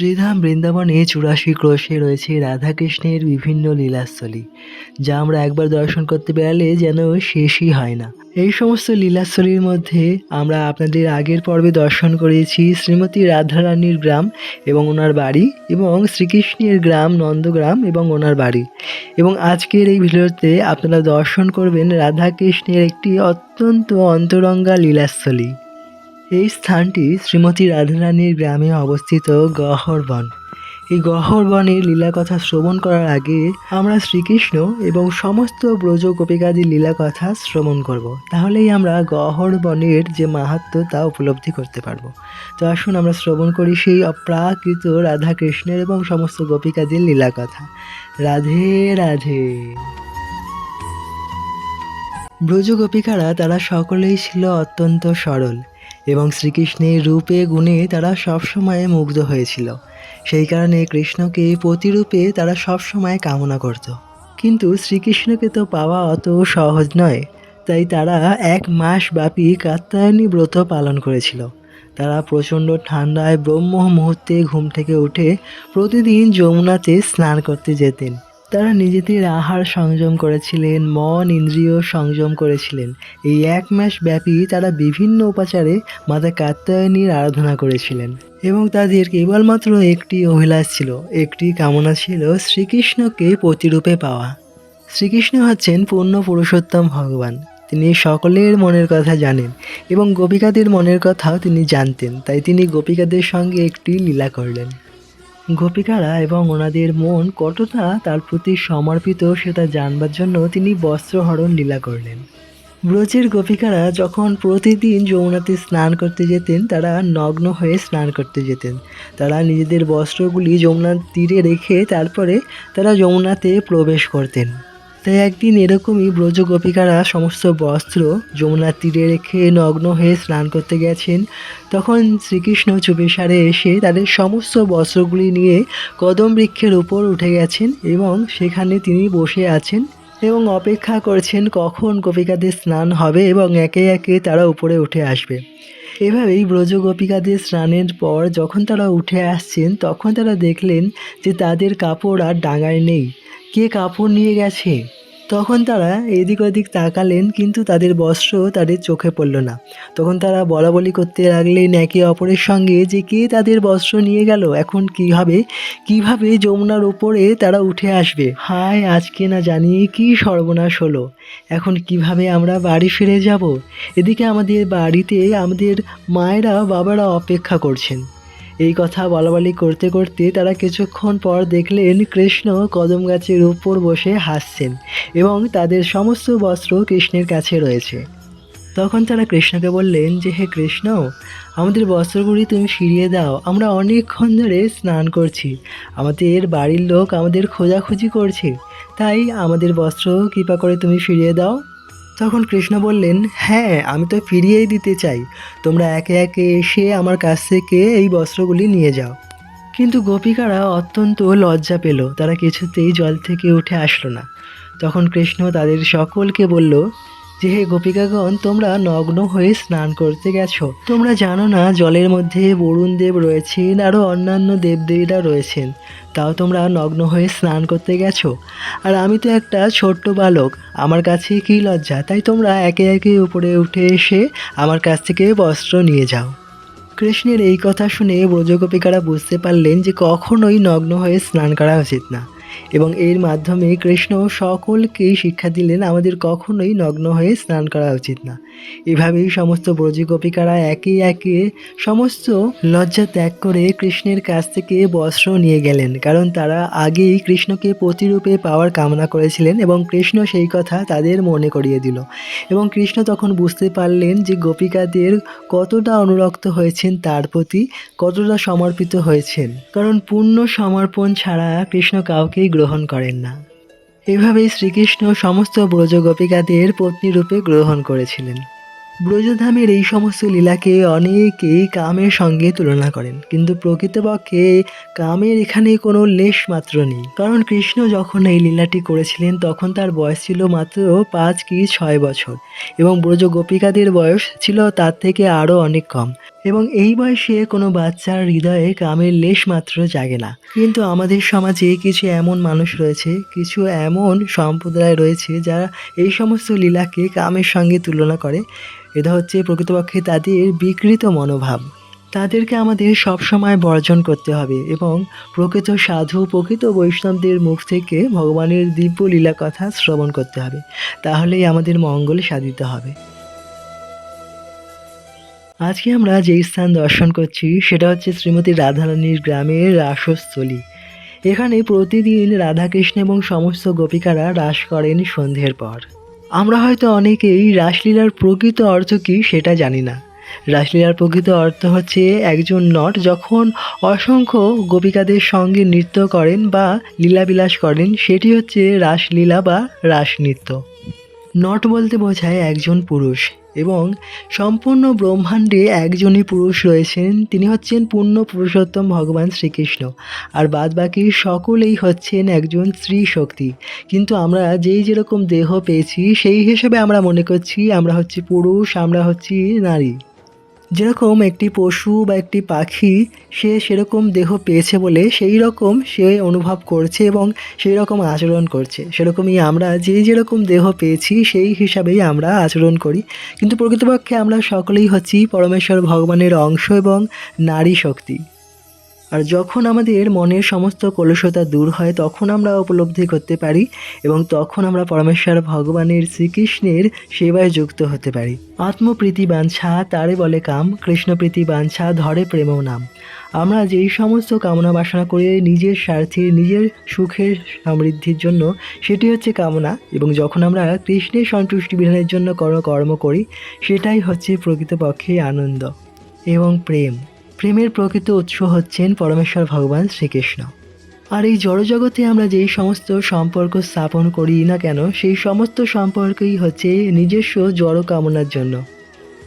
শ্রীধাম বৃন্দাবনে চুরাশি ক্রোশে রয়েছে রাধাকৃষ্ণের বিভিন্ন লীলাস্থলী, যা আমরা একবার দর্শন করতে বেরালে যেন শেষই হয় না। এই সমস্ত লীলাস্থলীর মধ্যে আমরা আপনাদের আগের পর্বে দর্শন করেছি শ্রীমতী রাধারানীর গ্রাম এবং ওনার বাড়ি এবং শ্রীকৃষ্ণের গ্রাম, নন্দগ্রাম এবং ওনার বাড়ি। এবং আজকের এই ভিডিওতে আপনারা দর্শন করবেন রাধাকৃষ্ণের একটি অত্যন্ত অন্তরঙ্গা লীলাস্থলী। এই স্থানটি শ্রীমতী রাধারানীর গ্রামে অবস্থিত গহ্বর এই গহ্বর বনের লীলা কথা শ্রবণ করার আগে আমরা শ্রীকৃষ্ণ এবং সমস্ত ব্রজ গোপিকাদির লীলা কথা শ্রবণ করব। তাহলেই আমরা গহ্বর বনের যে মাহাত্ম তা উপলব্ধি করতে পারব। তো আসুন আমরা শ্রবণ করি সেই অপ্রাকৃত রাধা কৃষ্ণের এবং সমস্ত গোপিকাদির লীলা কথা রাধে রাধে। ব্রজ গোপিকারা তারা সকলেই ছিল অত্যন্ত সরল। এবং শ্রীকৃষ্ণের রূপে গুণে তারা সবসময় মুগ্ধ হয়েছিল। সেই কারণে কৃষ্ণকে প্রতিরূপে তারা সবসময় কামনা করত। কিন্তু শ্রীকৃষ্ণকে তো পাওয়া অত সহজ নয়। তাই তারা এক মাস ব্যাপী কাত্যায়নী ব্রত পালন করেছিল। তারা প্রচণ্ড ঠান্ডায় ব্রহ্ম মুহূর্তে ঘুম থেকে উঠে প্রতিদিন যমুনাতে স্নান করতে যেতেন। তারা নিজেদের আহার সংযম করেছিলেন, মন, ইন্দ্রিয় সংযম করেছিলেন। এই এক মাস ব্যাপী তারা বিভিন্ন উপাচারে মাতা কাত্যায়নীর আরাধনা করেছিলেন এবং তাদের কেবলমাত্র একটি অভিলাষ ছিল, একটি কামনা ছিল শ্রীকৃষ্ণকে প্রতিরূপে পাওয়া। শ্রীকৃষ্ণ হচ্ছেন পূর্ণ পুরুষোত্তম ভগবান। তিনি সকলের মনের কথা জানেন এবং গোপিকাদের মনের কথাও তিনি জানতেন, তাই তিনি গোপিকাদের সঙ্গে একটি লীলা করলেন। গোপিকারা এবং ওনাদের মন কতটা তার প্রতি সমর্পিত সেটা জানবার জন্য তিনি বস্ত্রহরণ লীলা করলেন। ব্রজের গোপিকারা যখন প্রতিদিন যমুনাতে স্নান করতে যেতেন, তারা নগ্ন হয়ে স্নান করতে যেতেন। তারা নিজেদের বস্ত্রগুলি যমুনার তীরে রেখে তারপরে তারা যমুনাতে প্রবেশ করতেন। তাই একদিন এরকমই ব্রজ গোপিকারা সমস্ত বস্ত্র, যমুনার তীরে রেখে নগ্ন হয়ে স্নান করতে গেছেন। তখন শ্রীকৃষ্ণ চুপেসারে এসে তাদের সমস্ত বস্ত্রগুলি নিয়ে কদম বৃক্ষের উপর উঠে গেছেন এবং সেখানে তিনি বসে আছেন এবং অপেক্ষা করছেন কখন গোপিকাদের স্নান হবে এবং একে একে তারা উপরে উঠে আসবে। এভাবেই ব্রজ গোপিকাদের স্নানের পর যখন তারা উঠে আসছেন, তখন তারা দেখলেন যে তাদের কাপড় আর ডাঙায় নেই। কে কাপড় নিয়ে গেছে? তখন তারা এদিক ওদিক তাকালেন, কিন্তু তাদের বস্ত্র তাদের চোখে পড়ল না। তখন তারা বলা বলি করতে লাগলেন একে অপরের সঙ্গে যে কে তাদের বস্ত্র নিয়ে গেল, এখন কি হবে কীভাবে যমুনার ওপরে তারা উঠে আসবে? হায়, আজকে না জানিয়ে কি সর্বনাশ হলো? এখন কীভাবে আমরা বাড়ি ফিরে যাব? এদিকে আমাদের বাড়িতে আমাদের মায়েরা, বাবারা অপেক্ষা করছেন। এই কথা বলাবলি করতে করতে তারা কিছুক্ষণ পর দেখলেন কৃষ্ণ কদম গাছের উপর বসে হাসছেন এবং তাদের সমস্ত বস্ত্র কৃষ্ণের কাছে রয়েছে। তখন তারা কৃষ্ণকে বললেন যে, হে কৃষ্ণ, আমাদের বস্ত্রগুলি তুমি ফিরিয়ে দাও। আমরা অনেকক্ষণ ধরে স্নান করছি। আমাদের বাড়ির লোক আমাদের খোঁজাখুঁজি করছে। তাই আমাদের বস্ত্র কৃপা করে তুমি ফিরিয়ে দাও। তখন কৃষ্ণ বললেন হ্যাঁ আমি তো ফিরিয়েই দিতে চাই। তোমরা একে একে এসে আমার কাছ থেকে এই বস্ত্রগুলি নিয়ে যাও। কিন্তু গোপিকারা অত্যন্ত লজ্জা পেল। তারা কিছুতেই জল থেকে উঠে আসলো না। তখন কৃষ্ণ তাদের সকলকে বলল যে হে গোপিকাগণ, তোমরা নগ্ন হয়ে স্নান করতে গেছো। তোমরা জানো না, জলের মধ্যে বরুণ দেব রয়েছেন আরও অন্যান্য দেবদেবীরা রয়েছেন। তাও তোমরা নগ্ন হয়ে স্নান করতে গেছো। আর আমি তো একটা ছোট্ট বালক, আমার কাছে কী লজ্জা? তাই তোমরা একে একে উপরে উঠে এসে আমার কাছ থেকে বস্ত্র নিয়ে যাও। কৃষ্ণের এই কথা শুনে ব্রজগোপিকারা বুঝতে পারলেন যে কখনোই নগ্ন হয়ে স্নান করা উচিত না। এবং এর মাধ্যমে কৃষ্ণ সকলকেই শিক্ষা দিলেন, আমাদের কখনোই নগ্ন হয়ে স্নান করা উচিত না। এভাবেই সমস্ত ব্রজ গোপিকারা একে একে সমস্ত লজ্জা ত্যাগ করে কৃষ্ণের কাছ থেকে বস্ত্র নিয়ে গেলেন, কারণ তারা আগেই কৃষ্ণকে প্রতিরূপে পাওয়ার কামনা করেছিলেন এবং কৃষ্ণ সেই কথা তাদের মনে করিয়ে দিল। এবং কৃষ্ণ তখন বুঝতে পারলেন যে গোপিকাদের কতটা অনুরক্ত হয়েছেন তার প্রতি, কতটা সমর্পিত হয়েছেন। কারণ পূর্ণ সমর্পণ ছাড়া কৃষ্ণ গ্রহণ করেন না। এভাবেই শ্রীকৃষ্ণ সমস্ত ব্রজ গোপিকাদের পত্নী রূপে গ্রহণ করেছিলেন। ব্রজধামের এই সমস্ত লীলাকে অনেকেই কামের সঙ্গে তুলনা করেন, কিন্তু প্রকৃতপক্ষে কামের এখানে কোনো লেশ মাত্র নেই। কারণ কৃষ্ণ যখন এই লীলাটি করেছিলেন, তখন তার বয়স ছিল মাত্র পাঁচ কি ছয় বছর, এবং ব্রজ গোপিকাদের বয়স ছিল তার থেকে আরও অনেক কম। এবং এই বয়সে কোনো বাচ্চার হৃদয়ে কামের লেশ মাত্র জাগে না। কিন্তু আমাদের সমাজে কিছু এমন মানুষ রয়েছে, কিছু এমন সম্প্রদায় রয়েছে যারা এই সমস্ত লীলাকে কামের সঙ্গে তুলনা করে। এটা হচ্ছে প্রকৃতপক্ষে তাদের বিকৃত মনোভাব। তাদেরকে আমাদের সবসময় বর্জন করতে হবে এবং প্রকৃত সাধু, প্রকৃত বৈষ্ণবদের মুখ থেকে ভগবানের দিব্য লীলা কথা শ্রবণ করতে হবে। তাহলেই আমাদের মঙ্গল সাধিত হবে। আজকে আমরা যেই স্থান দর্শন করছি, সেটা হচ্ছে শ্রীমতী রাধারানীর গ্রামের রাসস্থলী। এখানে প্রতিদিন রাধাকৃষ্ণ এবং সমস্ত গোপিকারা রাস করেন সন্ধ্যের পর। আমরা হয়তো অনেকেই রাসলীলার প্রকৃত অর্থ কী সেটা জানি না। রাসলীলার প্রকৃত অর্থ হচ্ছে একজন নট যখন অসংখ্য গোপিকাদের সঙ্গে নৃত্য করেন বা লীলাবিলাস করেন, সেটি হচ্ছে রাসলীলা বা রাসনৃত্য। নট বলতে বোঝায় একজন পুরুষ। এবং সম্পূর্ণ ব্রহ্মাণ্ডে একজনই পুরুষ রয়েছেন, তিনি হচ্ছেন পূর্ণ পুরুষোত্তম ভগবান শ্রীকৃষ্ণ। আর বাদ বাকি সকলেই হচ্ছেন একজন স্ত্রী শক্তি। কিন্তু আমরা যেই যেরকম দেহ পেয়েছি, সেই হিসেবে আমরা মনে করছি আমরা হচ্ছি পুরুষ, আমরা হচ্ছি নারী। যেরকম একটি পশু বা একটি পাখি সে সেরকম দেহ পেয়েছে বলে সেই রকম সে অনুভব করছে এবং সেই রকম আচরণ করছে। সেরকমই আমরা যে যেরকম দেহ পেয়েছি সেই হিসাবেই আমরা আচরণ করি। কিন্তু প্রকৃতপক্ষে আমরা সকলেই হচ্ছি পরমেশ্বর ভগবানের অংশ এবং নারী শক্তি। আর যখন আমাদের মনের সমস্ত কলুষতা দূর হয়, তখন আমরা উপলব্ধি করতে পারি এবং তখন আমরা পরমেশ্বর ভগবানের শ্রীকৃষ্ণের সেবায় যুক্ত হতে পারি। আত্মপ্রীতি বাঞ্ছা তারে বলে কাম কৃষ্ণপ্রীতি বাঞ্ছা ধরে প্রেম নাম। আমরা যেই সমস্ত কামনা বাসনা করে নিজের স্বার্থে, নিজের সুখের সমৃদ্ধির জন্য, সেটি হচ্ছে কামনা এবং যখন আমরা কৃষ্ণের সন্তুষ্টি বিধানের জন্য কর্ম করি, সেটাই হচ্ছে প্রকৃতপক্ষে আনন্দ এবং প্রেম। প্রেমের প্রকৃত উৎস হচ্ছেন পরমেশ্বর ভগবান শ্রীকৃষ্ণ। আর এই জড়জগতে আমরা যেই সমস্ত সম্পর্ক স্থাপন করি না কেন, সেই সমস্ত সম্পর্কই হচ্ছে নিজস্ব জড় কামনার জন্য।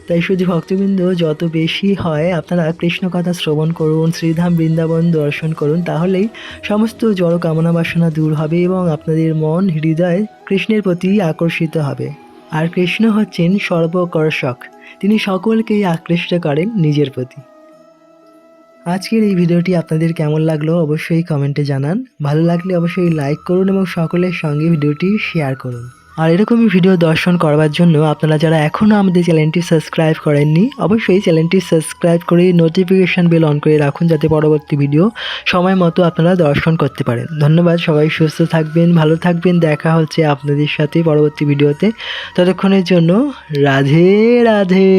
তাই শুধু ভক্তবৃন্দ, যত বেশি হয় আপনারা কৃষ্ণ কথা শ্রবণ করুন, শ্রীধাম বৃন্দাবন দর্শন করুন, তাহলেই সমস্ত জড় কামনা বাসনা দূর হবে এবং আপনাদের মন, হৃদয় কৃষ্ণের প্রতি আকর্ষিত হবে। আর কৃষ্ণ হচ্ছেন সর্বকর্ষক। তিনি সকলকেই আকৃষ্ট করেন নিজের প্রতি। আজকের এই ভিডিওটি আপনাদের কেমন লাগল অবশ্যই কমেন্টে জানান। ভালো লাগলে অবশ্যই লাইক করুন এবং সকলের সঙ্গে ভিডিওটি শেয়ার করুন। আর এরকমই ভিডিও দর্শন করবার জন্য আপনারা যারা এখনও আমাদের চ্যানেলটি সাবস্ক্রাইব করেননি, অবশ্যই চ্যানেলটি সাবস্ক্রাইব করে নোটিফিকেশান বেল অন করে রাখুন যাতে পরবর্তী ভিডিও সময় মতো আপনারা দর্শন করতে পারেন। ধন্যবাদ, সবাই সুস্থ থাকবেন, ভালো থাকবেন, দেখা হচ্ছে আপনাদের সাথে পরবর্তী ভিডিওতে। ততক্ষণের জন্য রাধে রাধে।